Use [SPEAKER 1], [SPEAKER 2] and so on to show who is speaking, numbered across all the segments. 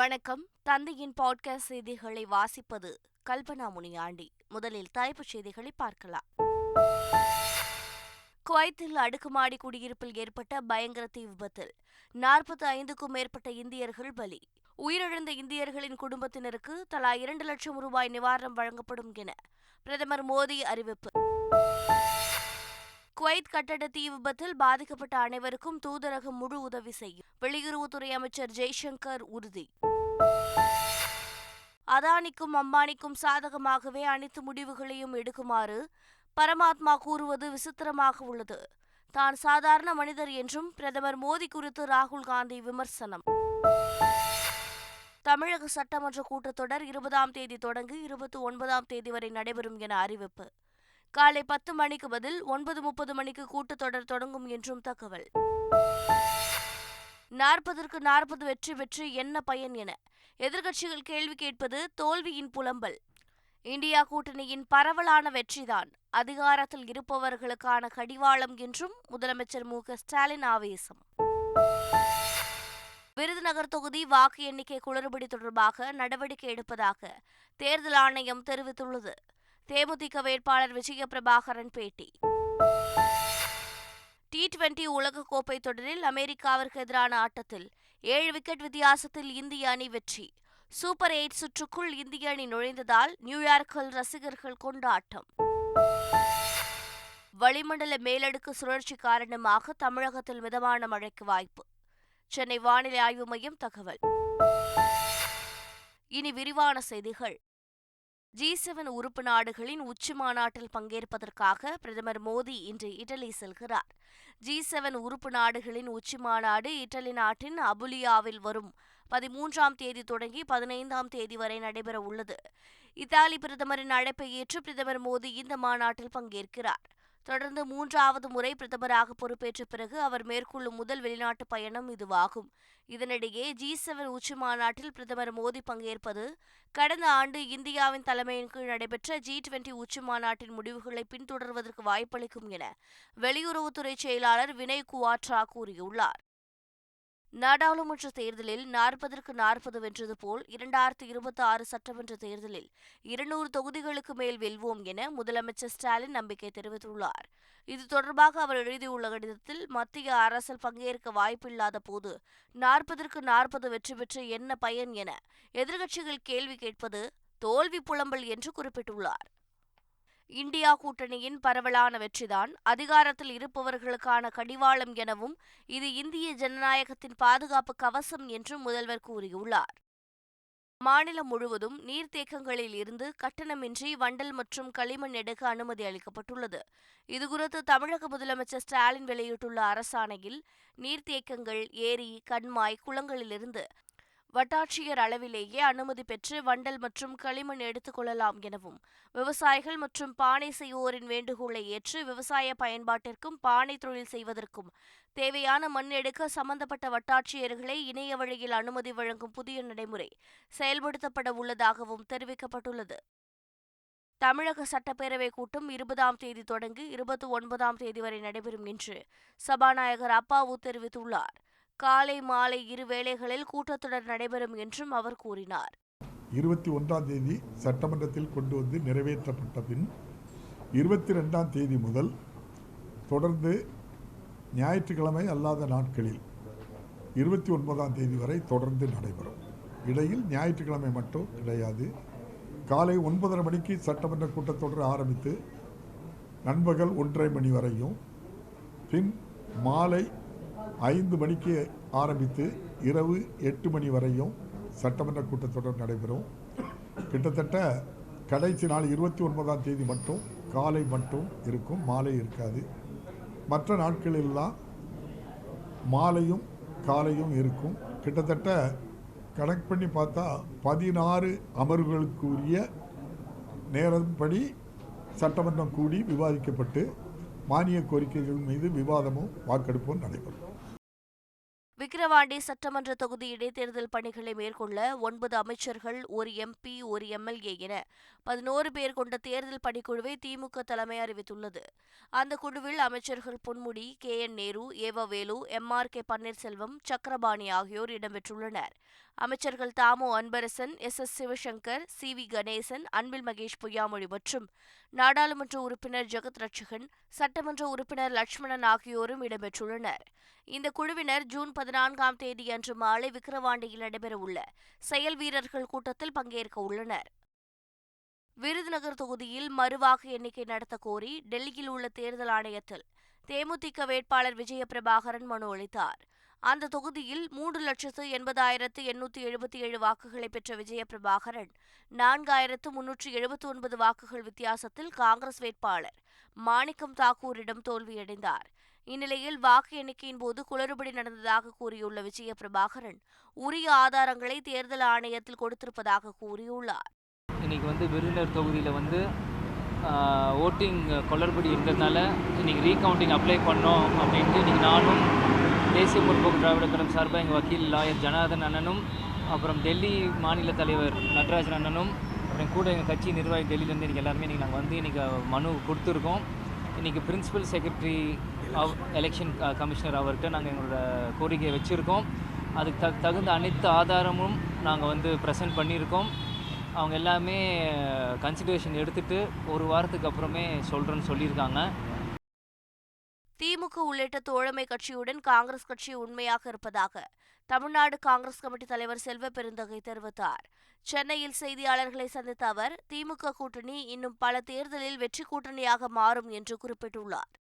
[SPEAKER 1] வணக்கம் தந்தையின் பாட்காஸ்ட் செய்திகளை வாசிப்பது கல்பனா முனியாண்டி முதலில் தலைப்புச் செய்திகளை பார்க்கலாம் குவைத்தில் அடுக்குமாடி குடியிருப்பில் ஏற்பட்ட பயங்கர தீ விபத்தில் நாற்பத்தி ஐந்துக்கும் மேற்பட்ட இந்தியர்கள் பலி உயிரிழந்த இந்தியர்களின் குடும்பத்தினருக்கு தலா இரண்டு லட்சம் ரூபாய் நிவாரணம் வழங்கப்படும் என பிரதமர் மோடி அறிவிப்பு குவைத் கட்டட தீ விபத்தில் பாதிக்கப்பட்ட அனைவருக்கும் தூதரகம் முழு உதவி செய்யும் வெளியுறவுத்துறை அமைச்சர் ஜெய்சங்கர் உறுதி அதானிக்கும் அம்பானிக்கும் சாதகமாகவே அனைத்து முடிவுகளையும் எடுக்குமாறு பரமாத்மா கூறுவது விசித்திரமாக உள்ளது தான் சாதாரண மனிதர் என்றும் பிரதமர் மோடி குறித்து ராகுல் காந்தி விமர்சனம் தமிழக சட்டமன்ற கூட்டத்தொடர் இருபதாம் தேதி தொடங்கி இருபத்தி ஒன்பதாம் தேதி வரை நடைபெறும் என அறிவிப்பு காலை பத்து மணிக்கு பதில் ஒன்பது முப்பது மணிக்கு தொடர் தொடங்கும் என்றும் தகவல் நாற்பதற்கு நாற்பது வெற்றி பெற்று என்ன பயன் என எதிர்க்கட்சிகள் கேள்வி கேட்பது தோல்வியின் புலம்பல் இந்தியா கூட்டணியின் பரவலான வெற்றிதான் அதிகாரத்தில் இருப்பவர்களுக்கான கடிவாளம் என்றும் முதலமைச்சர் மு ஸ்டாலின் ஆவேசம் விருதுநகர் தொகுதி வாக்கு எண்ணிக்கை குளறுபடி தொடர்பாக நடவடிக்கை எடுப்பதாக தேர்தல் ஆணையம் தெரிவித்துள்ளது தேமுதிக வேட்பாளர் விஜய பிரபாகரன் பேட்டி டி டுவெண்டி உலகக்கோப்பை தொடரில் அமெரிக்காவிற்கு எதிரான ஆட்டத்தில் ஏழு விக்கெட் வித்தியாசத்தில் இந்திய அணி வெற்றி சூப்பர் எயிட் சுற்றுக்குள் இந்திய அணி நுழைந்ததால் நியூயார்க்கில் ரசிகர்கள் கொண்டாட்டம் வளிமண்டல மேலடுக்கு சுழற்சி காரணமாக தமிழகத்தில் மிதமான மழைக்கு வாய்ப்பு சென்னை வானிலை ஆய்வு மையம் தகவல் இனி விரிவான செய்திகள் ஜி செவன் உறுப்பு நாடுகளின் உச்சி மாநாட்டில் பங்கேற்பதற்காக பிரதமர் மோடி இன்று இட்டலி செல்கிறார் ஜி செவன் உறுப்பு நாடுகளின் உச்சி மாநாடு இட்டலி நாட்டின் அபுலியாவில் வரும் பதிமூன்றாம் தேதி தொடங்கி பதினைந்தாம் தேதி வரை நடைபெற உள்ளது இத்தாலி பிரதமரின் அழைப்பை ஏற்று பிரதமர் மோடி இந்த மாநாட்டில் பங்கேற்கிறார் தொடர்ந்து மூன்றாவது முறை பிரதமராக பொறுப்பேற்ற பிறகு அவர் மேற்கொள்ளும் முதல் வெளிநாட்டு பயணம் இதுவாகும் இதனிடையே ஜி செவன் உச்சி மாநாட்டில் பிரதமர் மோடி பங்கேற்பது கடந்த ஆண்டு இந்தியாவின் தலைமையின் கீழ் நடைபெற்ற ஜி டுவெண்டி உச்சி மாநாட்டின் முடிவுகளை பின்தொடர்வதற்கு வாய்ப்பளிக்கும் என வெளியுறவுத்துறை செயலாளர் வினய் குவாட்ரா கூறியுள்ளார் நாடாளுமன்ற தேர்தலில் நாற்பதற்கு நாற்பது வென்றது போல் இரண்டாயிரத்து இருபத்தி ஆறு சட்டமன்ற தேர்தலில் இருநூறு தொகுதிகளுக்கு மேல் வெல்வோம் என முதலமைச்சர் ஸ்டாலின் நம்பிக்கை தெரிவித்துள்ளார் இது தொடர்பாக அவர் எழுதியுள்ள கடிதத்தில் மத்திய அரசில் பங்கேற்க வாய்ப்பில்லாத போது நாற்பதற்கு நாற்பது வெற்றி பெற்று என்ன பயன் என எதிர்கட்சிகள் கேள்வி கேட்பது தோல்வி புலம்பல் என்று குறிப்பிட்டுள்ளார் இந்தியா கூட்டணியின் பரவலான வெற்றிதான் அதிகாரத்தில் இருப்பவர்களுக்கான கடிவாளம் எனவும் இது இந்திய ஜனநாயகத்தின் பாதுகாப்பு கவசம் என்றும் முதல்வர் கூறியுள்ளார் மாநிலம் முழுவதும் நீர்த்தேக்கங்களில் இருந்து கட்டணமின்றி வண்டல் மற்றும் களிமண் எடுக்க அனுமதி அளிக்கப்பட்டுள்ளது இதுகுறித்து தமிழக முதலமைச்சர் ஸ்டாலின் வெளியிட்டுள்ள அரசாணையில் நீர்த்தேக்கங்கள் ஏரி கண்மாய் குளங்களிலிருந்து வட்டாட்சியர் அளவிலேயே அனுமதி பெற்று வண்டல் மற்றும் களிமண் எடுத்துக்கொள்ளலாம் எனவும் விவசாயிகள் மற்றும் பானை செய்வோரின் வேண்டுகோளை ஏற்று விவசாய பயன்பாட்டிற்கும் பானை தொழில் செய்வதற்கும் தேவையான மண் எடுக்க சம்பந்தப்பட்ட வட்டாட்சியர்களை இணைய வழியில் அனுமதி வழங்கும் புதிய நடைமுறை செயல்படுத்தப்பட உள்ளதாகவும் தெரிவிக்கப்பட்டுள்ளது தமிழக சட்டப்பேரவை கூட்டம் இருபதாம் தேதி தொடங்கி இருபத்தி ஒன்பதாம் தேதி வரை நடைபெறும் என்று சபாநாயகர் அப்பாவு தெரிவித்துள்ளார் காலை மாலை இரு வேளைகளில் கூட்டத்தொடர் நடைபெறும் என்றும் அவர் கூறினார் இருபத்தி ஒன்றாம் தேதி சட்டமன்றத்தில் கொண்டு வந்து நிறைவேற்றப்பட்ட பின் இருபத்தி ரெண்டாம் தேதி முதல் தொடர்ந்து ஞாயிற்றுக்கிழமை அல்லாத நாட்களில் இருபத்தி ஒன்பதாம் தேதி வரை தொடர்ந்து நடைபெறும் இடையில் ஞாயிற்றுக்கிழமை மட்டும் கிடையாது காலை ஒன்பதரை மணிக்கு சட்டமன்ற கூட்டத்தொடர் ஆரம்பித்து நண்பகல் ஒன்றரை மணி வரையும் பின் மாலை ஐந்து மணிக்கு ஆரம்பித்து இரவு எட்டு மணி வரையும் சட்டமன்ற கூட்டத்தொடர் நடைபெறும் கிட்டத்தட்ட கடைசி நாள் இருபத்தி ஒன்பதாம் தேதி மட்டும் காலை மட்டும் இருக்கும் மாலை இருக்காது மற்ற நாட்களெல்லாம் மாலையும் காலையும் இருக்கும் கிட்டத்தட்ட கணக்கு பண்ணி பார்த்தா பதினாறு அமர்வுகளுக்குரிய நேரப்படி சட்டமன்றம் கூடி விவாதிக்கப்பட்டு மானிய கோரிக்கைகள் மீது விவாதமும் வாக்கெடுப்பும் நடைபெறும் விக்கிரவாண்டி சட்டமன்ற தொகுதி இடைத்தேர்தல் பணிகளை மேற்கொள்ள ஒன்பது அமைச்சர்கள் ஒரு எம்பி ஒரு எம்எல்ஏ என பதினோரு பேர் கொண்ட தேர்தல் பணிக்குழுவை திமுக தலைமை அறிவித்துள்ளது அந்த குழுவில் அமைச்சர்கள் Ponmudi K N Nehru E. V. Velu M R K Panneerselvam Chakrapani ஆகியோர் இடம்பெற்றுள்ளனர் அமைச்சர்கள் தாமோ Anbarasan S S Sivasankar C V Ganesan அன்பில் மகேஷ் பொய்யாமொழி மற்றும் நாடாளுமன்ற உறுப்பினர் ஜெகத் ரட்சகன் சட்டமன்ற உறுப்பினர் லட்சுமணன் ஆகியோரும் இடம்பெற்றுள்ளனர் இந்த குழுவினர் ஜூன் பதினான்காம் தேதி அன்று மாலை விக்கிரவாண்டியில் நடைபெறவுள்ள செயல் வீரர்கள் கூட்டத்தில் பங்கேற்க உள்ளனர் விருதுநகர் தொகுதியில் மறுவாக்கு எண்ணிக்கை நடத்த கோரி டெல்லியில் உள்ள தேர்தல் ஆணையத்தில் தேமுதிக வேட்பாளர் விஜய பிரபாகரன் மனு அளித்தார் அந்த தொகுதியில் மூன்று லட்சத்து எண்பதாயிரத்து எண்ணூற்றி எழுபத்தி ஏழு வாக்குகளை பெற்ற விஜயபிரபாகரன் நான்காயிரத்து முன்னூற்றி எழுபத்தி ஒன்பது வாக்குகள் வித்தியாசத்தில் காங்கிரஸ் வேட்பாளர் மாணிக்கம் தாக்கூரிடம் தோல்வியடைந்தார் இந்நிலையில் வாக்கு எண்ணிக்கையின் போது குளறுபடி நடந்ததாக கூறியுள்ள விஜய பிரபாகரன் உரிய ஆதாரங்களை தேர்தல் ஆணையத்தில் கொடுத்திருப்பதாக கூறியுள்ளார்
[SPEAKER 2] இன்னைக்கு வந்து விருந்தினர் தொகுதியில் வந்து ஓட்டிங் குளறுபடி இருந்ததுனால இன்னைக்கு ரீகவுண்டிங் அப்ளை பண்ணோம் அப்படின்ட்டு இன்னைக்கு நானும் தேசிய முற்போக்கு திராவிட கழகம் சார்பாக எங்கள் வக்கீல் லாயர் ஜனாதன் அண்ணனும் அப்புறம் டெல்லி மாநில தலைவர் நடராஜன் அண்ணனும் அப்புறம் கூட எங்கள் கட்சி நிர்வாகி டெல்லியிலேருந்து இன்றைக்கி எல்லாருமே இன்றைக்கி நாங்கள் வந்து இன்றைக்கி மனு கொடுத்துருக்கோம் இன்றைக்கி பிரின்சிபல் செக்ரட்டரி எலெக்ஷன் கமிஷனர் அவர்கிட்ட நாங்கள் எங்களோட கோரிக்கையை வச்சுருக்கோம் அதுக்கு தகு தகுந்த அனைத்து ஆதாரமும் நாங்கள் வந்து ப்ரெசென்ட் பண்ணியிருக்கோம் அவங்க எல்லாமே கன்சிடரேஷன் எடுத்துகிட்டு ஒரு வாரத்துக்கு அப்புறமே சொல்கிறேன்னு சொல்லியிருக்காங்க
[SPEAKER 1] திமுக உள்ளிட்ட தோழமை கட்சியுடன் காங்கிரஸ் கட்சி உண்மையாக இருப்பதாக தமிழ்நாடு காங்கிரஸ் கமிட்டி தலைவர் செல்வ பெருந்தகை தெரிவித்தார் சென்னையில் செய்தியாளர்களை சந்தித்த அவர் திமுக கூட்டணி இன்னும் பல தேர்தலில் வெற்றி கூட்டணியாக மாறும் என்று குறிப்பிட்டுள்ளார்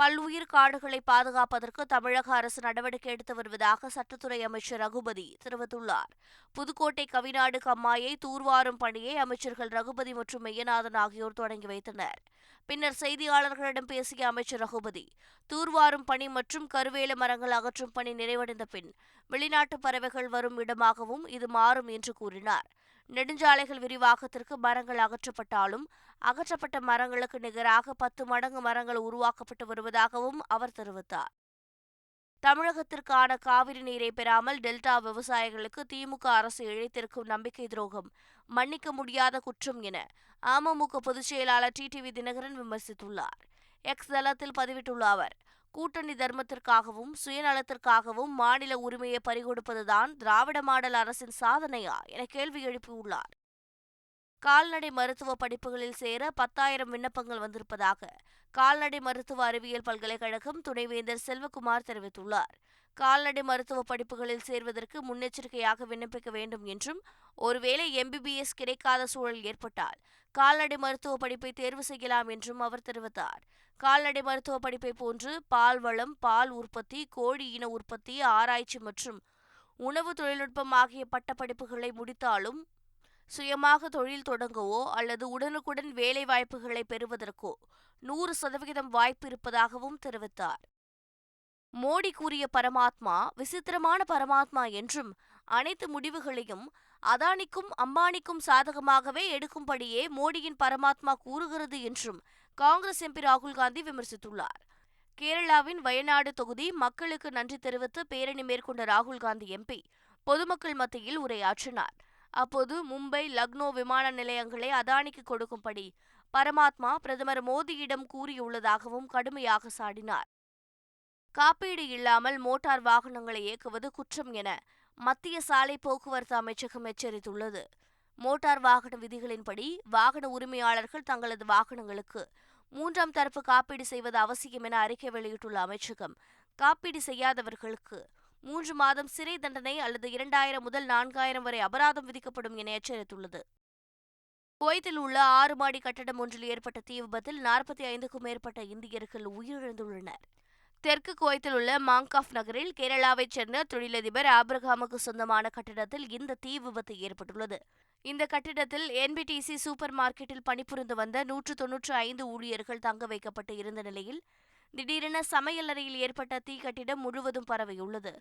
[SPEAKER 1] பல்லுயிர் காடுகளை பாதுகாப்பதற்கு தமிழக அரசு நடவடிக்கை எடுத்து வருவதாக சட்டத்துறை அமைச்சர் ரகுபதி தெரிவித்துள்ளார் புதுக்கோட்டை கவிநாடு கம்மாயை தூர்வாரும் பணியை அமைச்சர்கள் ரகுபதி மற்றும் மெய்யநாதன் ஆகியோர் தொடங்கி வைத்தனர் பின்னர் செய்தியாளர்களிடம் பேசிய அமைச்சர் ரகுபதி தூர்வாரும் பணி மற்றும் கருவேல மரங்கள் அகற்றும் பணி நிறைவடைந்த பின் வெளிநாட்டு பறவைகள் வரும் இடமாகவும் இது மாறும் என்று கூறினார் நெடுஞ்சாலைகள் விரிவாக்கத்திற்கு மரங்கள் அகற்றப்பட்டாலும் அகற்றப்பட்ட மரங்களுக்கு நிகராக பத்து மடங்கு மரங்கள் உருவாக்கப்பட்டு வருவதாகவும் அவர் தெரிவித்தார் தமிழகத்திற்கான காவிரி நீரை பெறாமல் டெல்டா விவசாயிகளுக்கு திமுக அரசு இழைத்திருக்கும் நம்பிக்கை துரோகம் மன்னிக்க முடியாத குற்றம் என அமமுக பொதுச் செயலாளர் டிவி தினகரன் விமர்சித்துள்ளார் எக்ஸ் தளத்தில் பதிவிட்டுள்ள அவர் கூட்டணி தர்மத்திற்காகவும் சுயநலத்திற்காகவும் மாநில உரிமையை பறிகொடுப்பதுதான் திராவிட மாடல் அரசின் சாதனையா என கேள்வி எழுப்பியுள்ளார் கால்நடை மருத்துவ படிப்புகளில் சேர பத்தாயிரம் விண்ணப்பங்கள் வந்திருப்பதாக கால்நடை மருத்துவ அறிவியல் பல்கலைக்கழகம் துணைவேந்தர் செல்வகுமார் தெரிவித்துள்ளார் கால்நடை மருத்துவ படிப்புகளில் சேர்வதற்கு முன்னெச்சரிக்கையாக விண்ணப்பிக்க வேண்டும் என்றும் ஒருவேளை எம்பிபிஎஸ் கிடைக்காத சூழல் ஏற்பட்டால் கால்நடை மருத்துவ படிப்பை தேர்வு செய்யலாம் என்றும் அவர் தெரிவித்தார் கால்நடை மருத்துவ படிப்பை போன்று பால் வளம் பால் உற்பத்தி கோழி இன உற்பத்தி ஆராய்ச்சி மற்றும் உணவு தொழில்நுட்பம் ஆகிய பட்டப்படிப்புகளை முடித்தாலும் சுயமாக தொழில் தொடங்கவோ அல்லது உடனுக்குடன் வேலை வாய்ப்புகளை பெறுவதற்கோ நூறு சதவிகிதம் வாய்ப்பு இருப்பதாகவும் தெரிவித்தார் மோடி கூறிய பரமாத்மா விசித்திரமான பரமாத்மா என்றும் அனைத்து முடிவுகளையும் அதானிக்கும் அம்பானிக்கும் சாதகமாகவே எடுக்கும்படியே மோடியின் பரமாத்மா கூறுகிறது என்றும் காங்கிரஸ் எம்பி ராகுல் காந்தி விமர்சித்துள்ளார் கேரளாவின் வயநாடு தொகுதி மக்களுக்கு நன்றி தெரிவித்து பேரணி மேற்கொண்ட ராகுல் காந்தி எம்பி பொதுமக்கள் மத்தியில் உரையாற்றினார் அப்போது மும்பை லக்னோ விமான நிலையங்களை அதானிக்கு கொடுக்கும்படி பரமாத்மா பிரதமர் மோடியிடம் கூறியுள்ளதாகவும் கடுமையாக சாடினார் காப்பீடு இல்லாமல் மோட்டார் வாகனங்களை இயக்குவது குற்றம் என மத்திய சாலை போக்குவரத்து அமைச்சகம் எச்சரித்துள்ளது மோட்டார் வாகன விதிகளின்படி வாகன உரிமையாளர்கள் தங்களது வாகனங்களுக்கு மூன்றாம் தரப்பு காப்பீடு செய்வது அவசியம் என அறிக்கை வெளியிட்டுள்ள அமைச்சகம் காப்பீடு செய்யாதவர்களுக்கு மூன்று மாதம் சிறை தண்டனை அல்லது இரண்டாயிரம் முதல் நான்காயிரம் வரை அபராதம் விதிக்கப்படும் என எச்சரித்துள்ளது குவைத்தில் உள்ள ஆறு மாடி கட்டடம் ஒன்றில் ஏற்பட்ட தீ விபத்தில் நாற்பத்தி ஐந்துக்கும் மேற்பட்ட இந்தியர்கள் உயிரிழந்துள்ளனர் தெற்கு குவைத்தில் உள்ள மாங்காஃப் நகரில் கேரளாவைச் சேர்ந்த தொழிலதிபர் ஆப்ரஹாமுக்கு சொந்தமான கட்டிடத்தில் இந்த தீ விபத்து ஏற்பட்டுள்ளது இந்த கட்டிடத்தில் என்பிடிசி சூப்பர் மார்க்கெட்டில் பணிபுரிந்து வந்த நூற்று தொன்னூற்று ஐந்து ஊழியர்கள் தங்க வைக்கப்பட்டு இருந்த நிலையில் திடீரென சமையலறையில் ஏற்பட்ட தீ கட்டிடம் முழுவதும் பரவியுள்ளது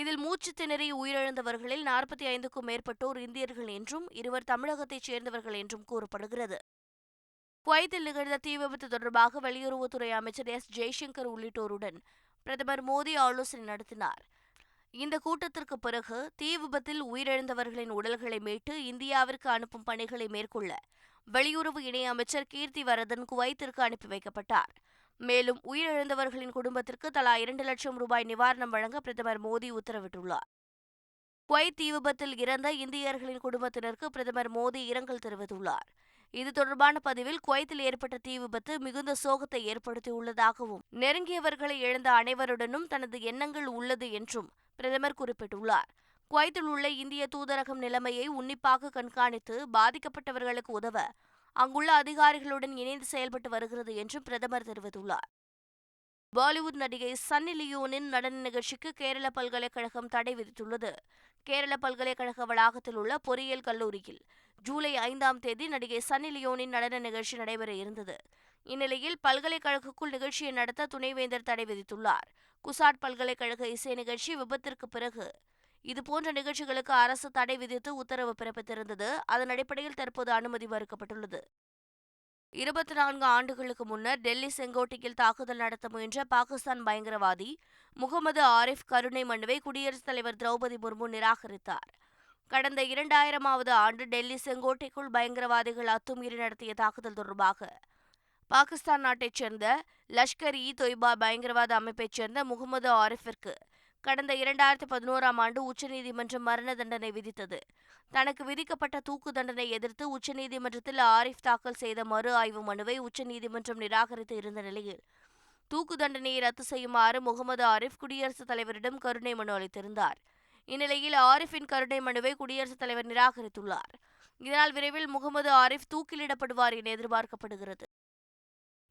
[SPEAKER 1] இதில் மூச்சு திணறி உயிரிழந்தவர்களில் நாற்பத்தி ஐந்துக்கும் மேற்பட்டோர் இந்தியர்கள் என்றும் இருவர் தமிழகத்தைச் சேர்ந்தவர்கள் என்றும் கூறப்படுகிறது குவைத்தில் நிகழ்ந்த தீ விபத்து தொடர்பாக வெளியுறவுத்துறை அமைச்சர் எஸ் ஜெய்சங்கர் உள்ளிட்டோருடன் பிரதமர் மோடி ஆலோசனை நடத்தினார் இந்த கூட்டத்திற்கு பிறகு தீ விபத்தில் உயிரிழந்தவர்களின் உடல்களை மீட்டு இந்தியாவிற்கு அனுப்பும் பணிகளை மேற்கொள்ள வெளியுறவு இணையமைச்சர் கீர்த்தி வரதன் குவைத்திற்கு அனுப்பி வைக்கப்பட்டார் மேலும் உயிரிழந்தவர்களின் குடும்பத்திற்கு தலா இரண்டு லட்சம் ரூபாய் நிவாரணம் வழங்க பிரதமர் மோடி உத்தரவிட்டுள்ளார் குவைத் தீ விபத்தில் இறந்த இந்தியர்களின் குடும்பத்தினருக்கு பிரதமர் மோடி இரங்கல் தெரிவித்துள்ளார் இது தொடர்பான பதிவில் குவைத்தில் ஏற்பட்ட தீ விபத்து மிகுந்த சோகத்தை ஏற்படுத்தியுள்ளதாகவும் நெருங்கியவர்களை இழந்த அனைவருடனும் தனது எண்ணங்கள் உள்ளது என்றும் பிரதமர் குறிப்பிட்டுள்ளார் குவைத்தில் உள்ள இந்திய தூதரகம் நிலைமையை உன்னிப்பாக கண்காணித்து பாதிக்கப்பட்டவர்களுக்கு உதவ அங்குள்ள அதிகாரிகளுடன் இணைந்து செயல்பட்டு வருகிறது என்றும் பிரதமர் தெரிவித்துள்ளார் பாலிவுட் நடிகை சன்னி லியோனின் நடன நிகழ்ச்சிக்கு கேரள பல்கலைக்கழகம் தடை விதித்துள்ளது கேரள பல்கலைக்கழக வளாகத்தில் உள்ள பொறியியல் கல்லூரியில் ஜூலை ஐந்தாம் தேதி நடிகை சன்னி லியோனின் நடன நிகழ்ச்சி நடைபெற இருந்தது இந்நிலையில் பல்கலைக்கழகக்குள் நிகழ்ச்சியை நடத்த துணைவேந்தர் தடை விதித்துள்ளார் குசாட் பல்கலைக்கழக இசை நிகழ்ச்சி விபத்திற்கு பிறகு இதுபோன்ற நிகழ்ச்சிகளுக்கு அரசு தடை விதித்து உத்தரவு பிறப்பித்திருந்தது அதன் அடிப்படையில் தற்போது அனுமதி மறுக்கப்பட்டுள்ளது இருபத்தி நான்கு ஆண்டுகளுக்கு முன்னர் டெல்லி செங்கோட்டையில் தாக்குதல் நடத்த முயன்ற பாகிஸ்தான் பயங்கரவாதி முகமது ஆரிஃப் கருணை மனுவை குடியரசுத் தலைவர் திரௌபதி முர்மு நிராகரித்தார் கடந்த இரண்டாயிரமாவது ஆண்டு டெல்லி செங்கோட்டைக்குள் பயங்கரவாதிகள் அத்துமீறி நடத்திய தாக்குதல் தொடர்பாக பாகிஸ்தான் நாட்டைச் சேர்ந்த லஷ்கர் இ தொய்பா பயங்கரவாத அமைப்பைச் சேர்ந்த முகமது ஆரிஃபிற்கு கடந்த இரண்டாயிரத்தி பதினோராம் ஆண்டு உச்சநீதிமன்றம் மரண தண்டனை விதித்தது தனக்கு விதிக்கப்பட்ட தூக்கு தண்டனை எதிர்த்து உச்சநீதிமன்றத்தில் ஆரிஃப் தாக்கல் செய்த மறு ஆய்வு மனுவை உச்சநீதிமன்றம் நிராகரித்து இருந்த நிலையில் தூக்கு தண்டனையை ரத்து செய்யுமாறு முகமது ஆரிஃப் குடியரசுத் தலைவரிடம் கருணை மனு அளித்திருந்தார் இந்நிலையில் ஆரிஃபின் கருணை மனுவை குடியரசுத் தலைவர் நிராகரித்துள்ளார் இதனால் விரைவில் முகமது ஆரிஃப் தூக்கிலிடப்படுவார் என எதிர்பார்க்கப்படுகிறது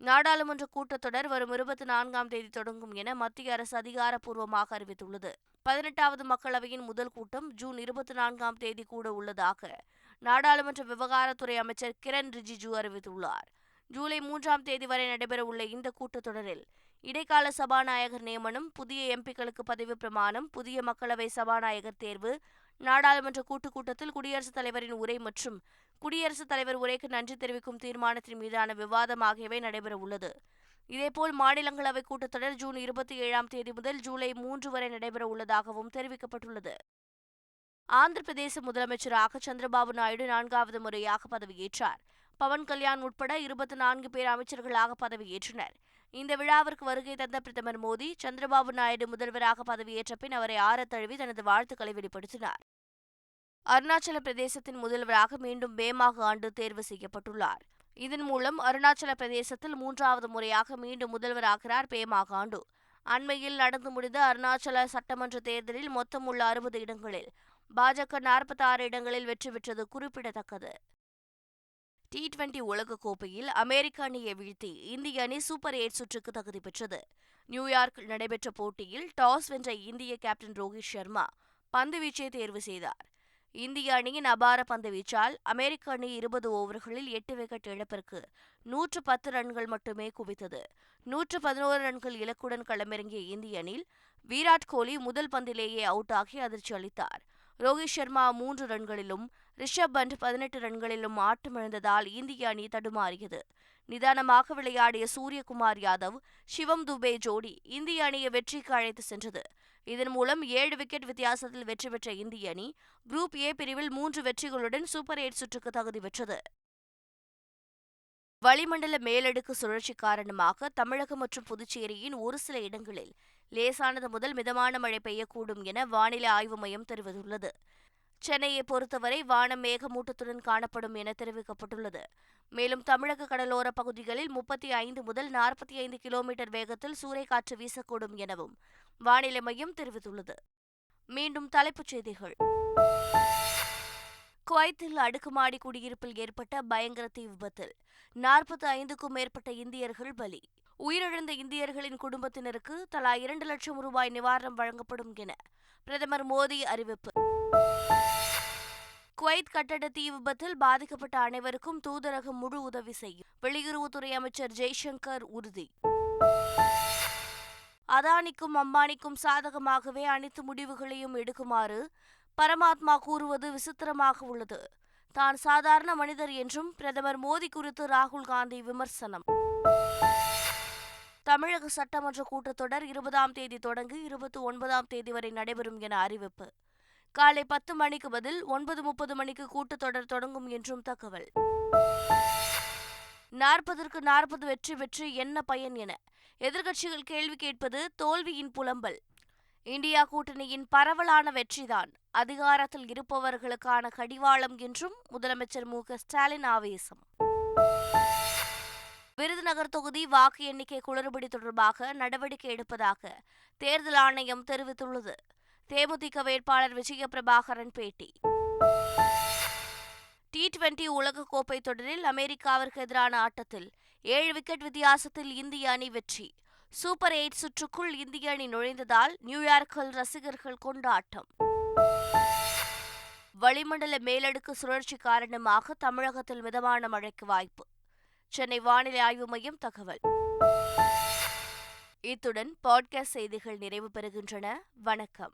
[SPEAKER 1] நாடாளுமன்ற கூட்டத்தொடர் வரும் இருபத்தி நான்காம் தேதி தொடங்கும் என மத்திய அரசு அதிகாரப்பூர்வமாக அறிவித்துள்ளது பதினெட்டாவது மக்களவையின் முதல் கூட்டம் ஜூன் இருபத்தி நான்காம் தேதி கூட உள்ளதாக நாடாளுமன்ற விவகாரத்துறை அமைச்சர் கிரண் ரிஜிஜு அறிவித்துள்ளார் ஜூலை மூன்றாம் தேதி வரை நடைபெறவுள்ள இந்த கூட்டத்தொடரில் இடைக்கால சபாநாயகர் நியமனம் புதிய எம்பிக்களுக்கு பதவி பிரமாணம் புதிய மக்களவை சபாநாயகர் தேர்வு நாடாளுமன்ற கூட்டுக் கூட்டத்தில் குடியரசுத் தலைவரின் உரை மற்றும் குடியரசுத் தலைவர் உரைக்கு நன்றி தெரிவிக்கும் தீர்மானத்தின் மீதான விவாதம் ஆகியவை நடைபெற உள்ளது இதேபோல் மாநிலங்களவை கூட்டத்தொடர் ஜூன் இருபத்தி ஏழாம் தேதி முதல் ஜூலை மூன்று வரை நடைபெற உள்ளதாகவும் தெரிவிக்கப்பட்டுள்ளது ஆந்திர பிரதேச முதலமைச்சராக சந்திரபாபு நாயுடு நான்காவது முறையாக பதவியேற்றார் பவன் கல்யாண் உட்பட இருபத்தி நான்கு பேர் அமைச்சர்களாக பதவியேற்றனர் இந்த விழாவிற்கு வருகை தந்த பிரதமர் மோடி சந்திரபாபு நாயுடு முதல்வராக பதவியேற்ற பின் அவரை ஆற தழுவி தனது வாழ்த்துக்களை வெளிப்படுத்தினார் அருணாச்சல பிரதேசத்தின் முதல்வராக மீண்டும் பேமாக ஆண்டு தேர்வு செய்யப்பட்டுள்ளார் இதன் மூலம் அருணாச்சல பிரதேசத்தில் மூன்றாவது முறையாக மீண்டும் முதல்வராகிறார் பேமா காண்டு அண்மையில் நடந்து முடிந்த அருணாச்சல சட்டமன்ற தேர்தலில் மொத்தம் உள்ள அறுபது இடங்களில் பாஜக நாற்பத்தி ஆறு இடங்களில் வெற்றி பெற்றது குறிப்பிடத்தக்கது டி டுவெண்டி உலகக்கோப்பையில் அமெரிக்க அணியை வீழ்த்தி இந்திய அணி சூப்பர் எயிட் சுற்றுக்கு தகுதி பெற்றது நியூயார்க்கில் நடைபெற்ற போட்டியில் டாஸ் வென்ற இந்திய கேப்டன் ரோஹித் சர்மா பந்து வீச்சை தேர்வு செய்தார் இந்திய அணியின் அபார பந்து வீச்சால் அமெரிக்க அணி இருபது ஓவர்களில் எட்டு விக்கெட் இழப்பிற்கு நூற்று பத்து ரன்கள் மட்டுமே குவித்தது நூற்று பதினோரு ரன்கள் இலக்குடன் களமிறங்கிய இந்திய அணியில் விராட் கோலி முதல் பந்திலேயே அவுட் ஆகி அதிர்ச்சி அளித்தார் ரோஹித் சர்மா மூன்று ரன்களிலும் ரிஷப் பண்ட் பதினெட்டு ரன்களிலும் ஆட்டமிழந்ததால் இந்திய அணி தடுமாறியது நிதானமாக விளையாடிய சூரியகுமார் யாதவ் சிவம் துபே ஜோடி இந்திய அணியை வெற்றிக்கு அழைத்து சென்றது இதன் மூலம் ஏழு விக்கெட் வித்தியாசத்தில் வெற்றி பெற்ற இந்திய அணி குரூப் ஏ பிரிவில் மூன்று வெற்றிகளுடன் சூப்பர் எயிட் சுற்றுக்கு தகுதி பெற்றது வளிமண்டல மேலடுக்கு சுழற்சி காரணமாக தமிழகம் மற்றும் புதுச்சேரியின் ஒரு சில இடங்களில் லேசானது முதல் மிதமான மழை பெய்யக்கூடும் என வானிலை ஆய்வு மையம் தெரிவித்துள்ளது சென்னையை பொறுத்தவரை வானம் மேகமூட்டத்துடன் காணப்படும் என தெரிவிக்கப்பட்டுள்ளது மேலும் தமிழக கடலோர பகுதிகளில் முப்பத்தி ஐந்து முதல் நாற்பத்தி ஐந்து கிலோமீட்டர் வேகத்தில் சூறைக்காற்று வீசக்கூடும் எனவும் வானிலை மையம் தெரிவித்துள்ளது மீண்டும் தலைப்புச் செய்திகள் குவைத்தில் அடுக்குமாடி குடியிருப்பில் ஏற்பட்ட பயங்கர தீ விபத்தில் நாற்பத்தி ஐந்துக்கும் மேற்பட்ட இந்தியர்கள் பலி உயிரிழந்த இந்தியர்களின் குடும்பத்தினருக்கு தலா இரண்டு லட்சம் ரூபாய் நிவாரணம் வழங்கப்படும் என பிரதமர் மோடி அறிவிப்பு குவைத் கட்டட தீ விபத்தில் பாதிக்கப்பட்ட அனைவருக்கும் தூதரகம் முழு உதவி செய்யும் வெளியுறவுத்துறை அமைச்சர் ஜெய்சங்கர் உறுதி அதானிக்கும் அம்பானிக்கும் சாதகமாகவே அனைத்து முடிவுகளையும் எடுக்குமாறு பரமாத்மா கூறுவது விசித்திரமாக உள்ளது தான் சாதாரண மனிதர் என்றும் பிரதமர் மோடி குறித்து ராகுல் காந்தி விமர்சனம் தமிழக சட்டமன்ற கூட்டத்தொடர் இருபதாம் தேதி தொடங்கி இருபத்தி ஒன்பதாம் தேதி வரை நடைபெறும் என அறிவிப்பு காலை பத்து மணிக்கு பதில் ஒன்பது முப்பது மணிக்கு தொடர் தொடங்கும் என்றும் தகவல் நாற்பதற்கு நாற்பது வெற்றி பெற்று என்ன பயன் என எதிர்க்கட்சிகள் கேள்வி கேட்பது தோல்வியின் புலம்பல் இந்தியா கூட்டணியின் பரவலான வெற்றிதான் அதிகாரத்தில் இருப்பவர்களுக்கான கடிவாளம் என்றும் முதலமைச்சர் மு ஸ்டாலின் ஆவேசம் விருதுநகர் தொகுதி வாக்கு எண்ணிக்கை குளறுபடி தொடர்பாக நடவடிக்கை எடுப்பதாக தேர்தல் ஆணையம் தெரிவித்துள்ளது தேமுதிக வேட்பாளர் விஜய பிரபாகரன் பேட்டி டி டுவெண்டி உலகக்கோப்பை தொடரில் அமெரிக்காவிற்கு எதிரான ஆட்டத்தில் ஏழு விக்கெட் வித்தியாசத்தில் இந்திய அணி வெற்றி சூப்பர் எயிட் சுற்றுக்குள் இந்திய அணி நுழைந்ததால் நியூயார்க்கில் ரசிகர்கள் கொண்டாட்டம் வளிமண்டல மேலடுக்கு சுழற்சி காரணமாக தமிழகத்தில் மிதமான மழைக்கு வாய்ப்பு சென்னை வானிலை ஆய்வு மையம் தகவல் இத்துடன் பாட்காஸ்ட் செய்திகள் நிறைவு பெறுகின்றன வணக்கம்